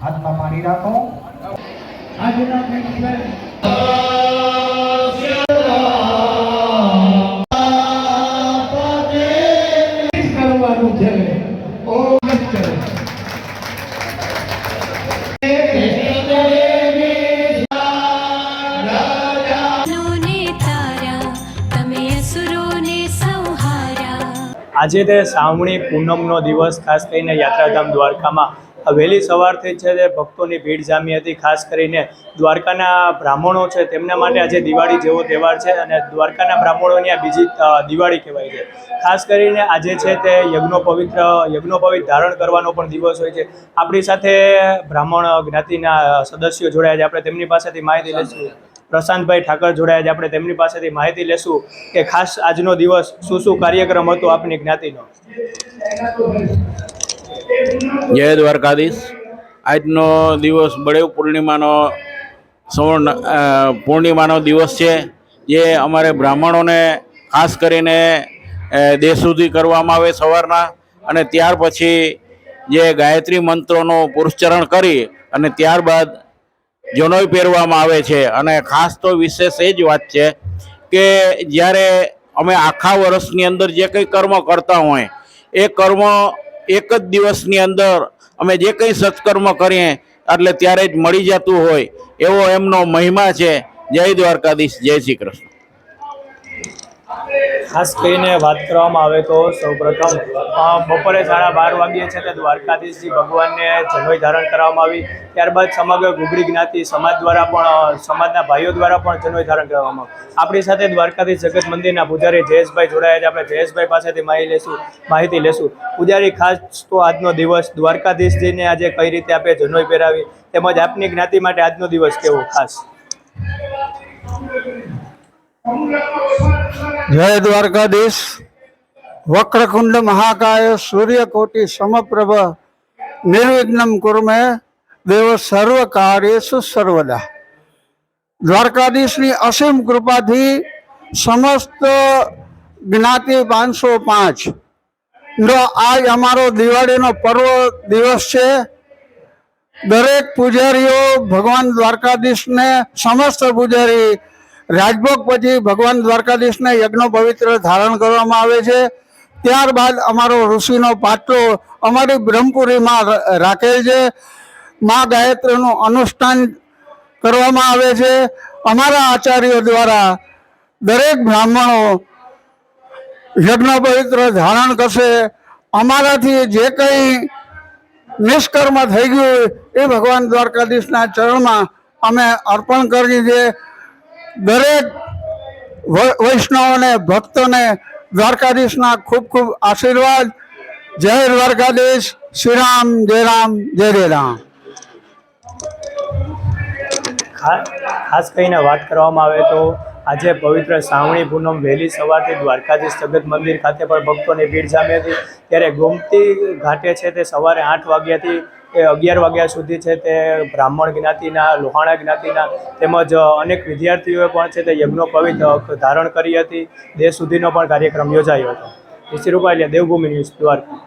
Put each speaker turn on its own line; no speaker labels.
હાથમાં પાણી રાખો. કરવાનું છે. ઓમ
આજે તે શ્રાવણી પૂનમનો દિવસ, ખાસ કરીને યાત્રાધામ દ્વારકામાં. વહેલી સવારથી છે તે ભક્તોની ભીડ જામી હતી, ખાસ કરીને દ્વારકાના બ્રાહ્મણો છે, તેમના માટે આજે દિવાળી જેવો તહેવાર છે અને દ્વારકાના બ્રાહ્મણોની આ બીજી દિવાળી કહેવાય છે. ખાસ કરીને આજે છે તે યજ્ઞો પવિત્ર યજ્ઞોપવિત ધારણ કરવાનો પણ દિવસ હોય છે. આપણી સાથે બ્રાહ્મણ જ્ઞાતિના સદસ્યો જોડાયા છે. આપણે તેમની પાસેથી માહિતી લઈશું. પ્રશાંતભાઈ ઠાકર જોડાયા છે. આપણે તેમની પાસેથી માહિતી લેશું કે ખાસ આજનો દિવસ શું શું કાર્યક્રમ હતો આપની જ્ઞાતિનો?
જય દ્વારકાધીશ. આજનો દિવસ બળેવ પૂર્ણિમાનો સવર્ણ પૂર્ણિમાનો દિવસ છે. જે અમારે બ્રાહ્મણોને ખાસ કરીને દેશ સુધી કરવામાં આવે સવારના અને ત્યાર પછી જે ગાયત્રી મંત્રોનો પુરુષચરણ કરી અને ત્યારબાદ જનોઈ પહેરવામાં આવે છે. અને ખાસ તો વિશેષ એ જ વાત છે કે જ્યારે અમે આખા વર્ષની અંદર જે કંઈ કર્મ કરતા હોય, એ કર્મ એક જ દિવસની અંદર અમે જે કંઈ સત્કર્મ કરીએ, એટલે ત્યારે જ મળી જતું હોય એવો એમનો મહિમા છે. જય દ્વારકાધીશ. જય શ્રી કૃષ્ણ.
ખાસ કરીને વાત કરવામાં આવે તો સૌપ્રથમ બપોરે સાડા બાર વાગ્યે છે તે દ્વારકાધીશજી ભગવાનને જનોઈ ધારણ કરવામાં આવી. ત્યારબાદ સમગ્ર ગુગડી જ્ઞાતિ સમાજ દ્વારા પણ સમાજના ભાઈઓ દ્વારા પણ જનોઈ ધારણ કરવામાં આવ્યું. આપણી સાથે દ્વારકાધીશ જગત મંદિરના પૂજારી જયેશભાઈ જોડાયા છે. આપણે જયેશભાઈ પાસેથી માહિતી લેશું માહિતી લેશું. પૂજારી, ખાસ તો આજનો દિવસ દ્વારકાધીશજીને આજે કઈ રીતે આપે જનોઈ પહેરાવી? તેમજ આપની જ્ઞાતિ માટે આજનો દિવસ કેવો? ખાસ.
જય દ્વારકાધીશ. વક્રકુંડ મહાકાય સૂર્યકોટિ સમપ્રભ નિર્વિઘ્નમ કુર્મે દેવ સર્વ કાર્યેષુ સર્વદા. દ્વારકાધીશની અસીમ કૃપાથી સમસ્ત જ્ઞાતિ પાંચસો પાંચ. નો આજ અમારો દિવાળીનો પર્વ દિવસ છે, દરેક પૂજારીઓ ભગવાન દ્વારકાધીશને સમસ્ત પૂજારી રાજભોગ પછી ભગવાન દ્વારકાધીશને યજ્ઞો પવિત્ર ધારણ કરવામાં આવે છે. ત્યારબાદ અમારો ઋષિનો પાટલો અમારી બ્રહ્મપુરીમાં રાખેલ છે. મા ગાયત્રીનું અનુષ્ઠાન કરવામાં આવે છે. અમારા આચાર્યો દ્વારા દરેક બ્રાહ્મણો યજ્ઞ પવિત્ર ધારણ કરશે. અમારાથી જે કંઈ નિષ્કર્મ થઈ ગયું એ ભગવાન દ્વારકાધીશના ચરણમાં અમે અર્પણ કરી છે. દરેક વૈષ્ણવોને, ભક્તોને દ્વારકાધીશના ખૂબ ખૂબ આશીર્વાદ. જય દ્વારકાધીશ. શ્રી રામ, જય રામ, જય જય રામ.
ખાસ કરીને વાત કરવામાં આવે તો આજે પવિત્ર શ્રાવણી પૂનમ વહેલી સવારથી દ્વારકાધીશ જગત મંદિર ખાતે પણ ભક્તોની ભીડ જામી હતી. ત્યારે ગોમતી ઘાટે છે તે સવારે આઠ વાગ્યાથી એ અગિયાર વાગ્યા સુધી છે તે બ્રાહ્મણ જ્ઞાતિના, લોહાણા જ્ઞાતિના તેમજ અનેક વિદ્યાર્થીઓએ પણ છે તે યજ્ઞોપવિત ધારણ કરી હતી. દેશ સુધીનો પણ કાર્યક્રમ યોજાયો હતો. ઋષિ રૂપાલિયા દેવભૂમિ ન્યૂઝ, દ્વારકા.